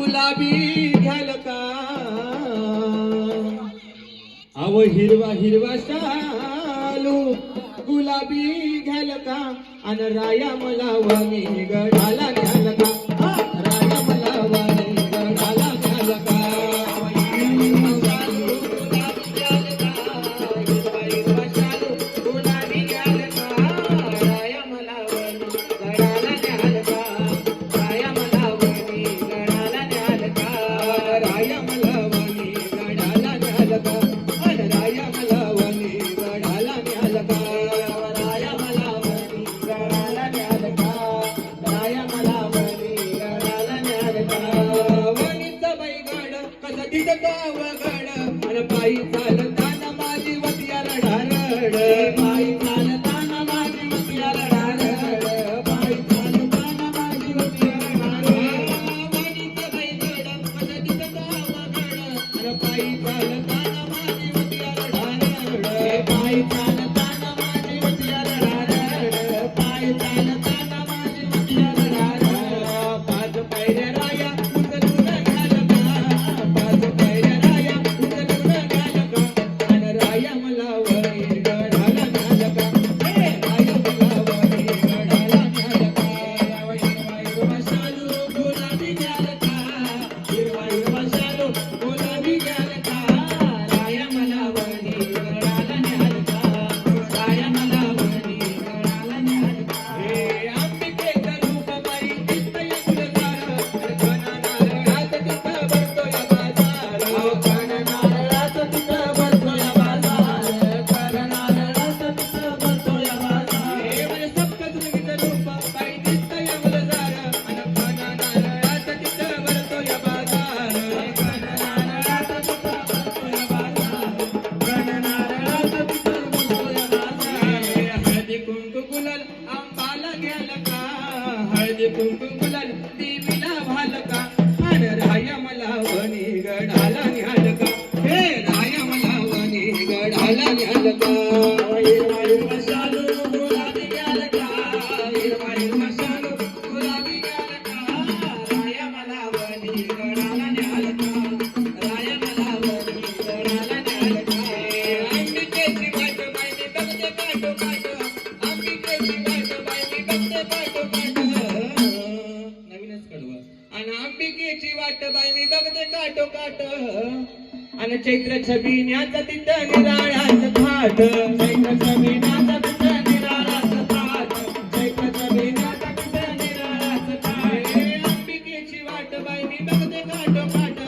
गुलाबी घ्याल का? अव हिरवा हिरवा शालू गुलाबी घ्याल का? अन राया मला वनी गडाला घ्याल का? कसं दिसतं वगड पायी चालताना माझी वतियाला ढारड. हळदी कुंकू गुलाल देवीला भाल का अन राया मला वनी गडाला न्याल का हे राया मला वनी गडाला न्याल का हिरवा काटोकाट. आणि चैत्र छबिन्याचा तिथं निराळाच थाट. चैत्र छबिन्याचा तिथं निराळाच थाट. चैत्र छबिन्याचा तिथं निराळाच थाट. अंबिकेची वाट बाई मी बघते काटोकाट.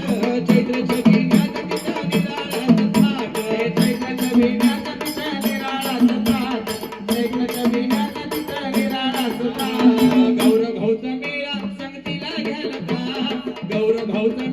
चैत्र छबिन्याचा तिथं निराळाच थाट. चैत्र छबिन्याचा तिथं निराळाच थाट. चैत्र छबिन्याचा तिथं निराळाच थाट. गौरव भाऊचा मेळा संगतीला घ्याल का गौरव भाऊचा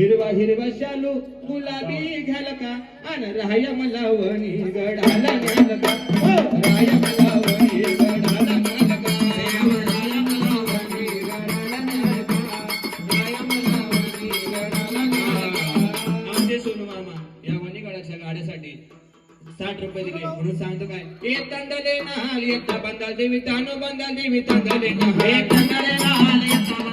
हिरवा हिरवा शालू गुलाबी घ्याल का अन राया मला गडाला घाल का हो राया मला गडाला का राया मला गडाला का राया मला गडाला का आमचे सोनू मामा या गाड्यासाठी साठ रुपये दिले. म्हणून सांगतो काय? ये तंदले नाल येता बंदा देवी तानो बंदा देवी तंदले नाल. तंदले नाल येता देवी